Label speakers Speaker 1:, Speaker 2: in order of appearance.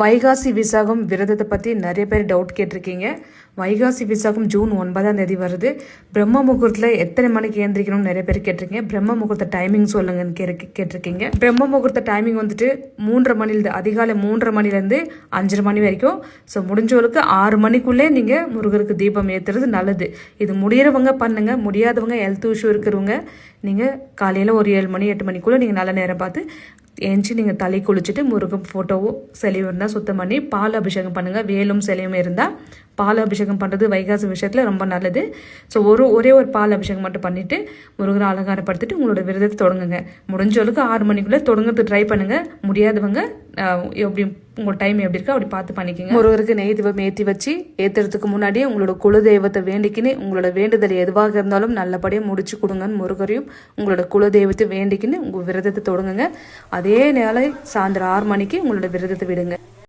Speaker 1: வைகாசி விசாகம் விரதத்தை பற்றி நிறைய பேர் டவுட் கேட்டிருக்கீங்க. வைகாசி விசாகம் ஜூன் ஒன்பதாம் தேதி வருது. பிரம்ம முகூர்த்தத்தில் எத்தனை மணிக்கு ஏந்திரிக்கணும்னு நிறைய பேர் கேட்டிருக்கீங்க. பிரம்ம முகூர்த்த டைமிங் சொல்லுங்கன்னு கே கேட்டிருக்கீங்க. பிரம்ம முகூர்த்த டைமிங் வந்துட்டு மூன்றரை மணிலேருந்து அதிகாலை மூன்றரை மணிலேருந்து அஞ்சரை மணி வரைக்கும். ஸோ முடிஞ்சவளுக்கு ஆறு மணிக்குள்ளே நீங்கள் முருகருக்கு தீபம் ஏற்றுறது நல்லது. இது முடியிறவங்க பண்ணுங்க. முடியாதவங்க ஹெல்த் இஷ்யூ இருக்கிறவங்க நீங்கள் காலையில் ஒரு ஏழு மணி எட்டு மணிக்குள்ளே நீங்கள் நல்ல நேரம் பார்த்து எழுந்து நீங்கள் தலை குளிச்சுட்டு முருகன் ஃபோட்டோவும் சிலையும் இருந்தால் சுத்தம் பண்ணி பால் அபிஷேகம் பண்ணுங்கள் வேலும் சிலையும் இருந்தால் பால் அபிஷேகம் பண்ணுறது வைகாசி விஷயத்தில் ரொம்ப நல்லது. ஸோ ஒரு ஒரே ஒரு பால் அபிஷேகம் மட்டும் பண்ணிவிட்டு முருகரை அலங்காரப்படுத்திட்டு உங்களோட விரதத்தை தொடங்குங்க. முடிஞ்ச அளவுக்கு ஆறு மணிக்குள்ளே தொடங்குறதுக்கு ட்ரை பண்ணுங்கள் முடியாதவங்க எப்படி உங்கள் டைம் எப்படி இருக்கோ அப்படி பார்த்து பண்ணிக்கோங்க. ஒருவருக்கு நெய் தீபம் ஏற்றி வச்சு ஏற்றுறதுக்கு முன்னாடியே உங்களோட குலதெய்வத்தை வேண்டிக்கின்னு உங்களோட வேண்டுதல் எதுவாக இருந்தாலும் நல்லபடியாக முடிச்சு கொடுங்கன்னு முருகரையும் உங்களோட குல தெய்வத்தை வேண்டிக்கின்னு உங்கள் விரதத்தை தொடங்குங்க. அதே நேரம் சாயந்தரம் ஆறு மணிக்கு உங்களோட விரதத்தை விடுங்க.